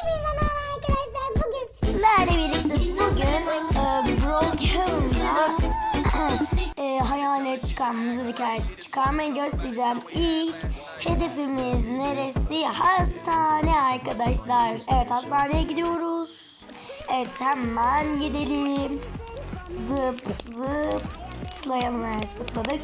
Hepinize merhaba arkadaşlar. Bugün sizlerle birlikte bugün e, Brokehaven'da e, hayalet çıkarmamızı hikayeti çıkarmayı göstereceğim. İlk hedefimiz neresi? Hastane arkadaşlar. Evet hastaneye gidiyoruz. Evet hemen gidelim. Zıp zıp. Zıplayalım evet zıpladık.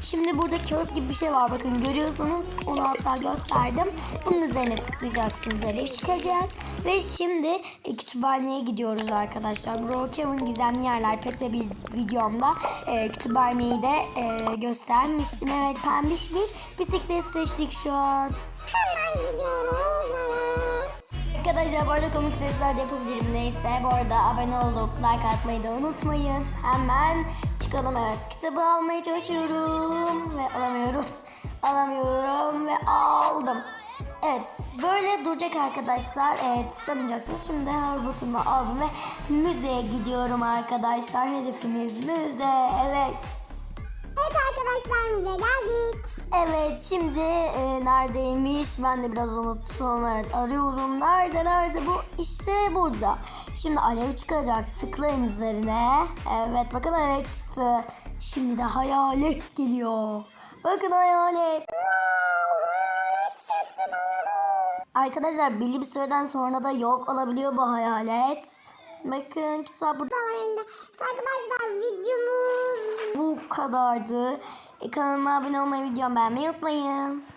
Şimdi burada kağıt gibi bir şey var bakın görüyorsunuz. Onu hatta gösterdim. Bunun üzerine tıklayacaksınız öyle çıkacak. Ve şimdi e, kütüphaneye gidiyoruz arkadaşlar. Brookhaven Gizemli Yerler Pete bir videomda e, kütüphaneyi de e, göstermiştim. Evet pembiş bir bisiklet seçtik şu an. Hemen gidiyoruz Arkadaşlar bu arada komik sesler de yapabilirim neyse. Bu arada abone olup like atmayı da unutmayın. Hemen çıkalım evet. Kitabı almaya çalışıyorum ve alamıyorum. Alamıyorum ve aldım. Evet böyle duracak arkadaşlar. Evet tıklanacaksınız. Şimdi robotumu aldım ve müzeye gidiyorum arkadaşlar. Hedefimiz müze. Evet. Evet arkadaşlar müze geldik. Evet şimdi e, neredeymiş? Ben de biraz unuttum. Evet arıyorum. Nerede nerede? Bu işte burada. Şimdi alev çıkacak. Tıklayın üzerine. Evet bakın alev çıktı. Şimdi de hayalet geliyor. Bakın hayalet. Çıktı doğru. arkadaşlar belli bir süreden sonra da yok olabiliyor bu hayalet. Bakın kitabı Damarında. Arkadaşlar kadardı. E, kanalıma abone olmayı videomu beğenmeyi unutmayın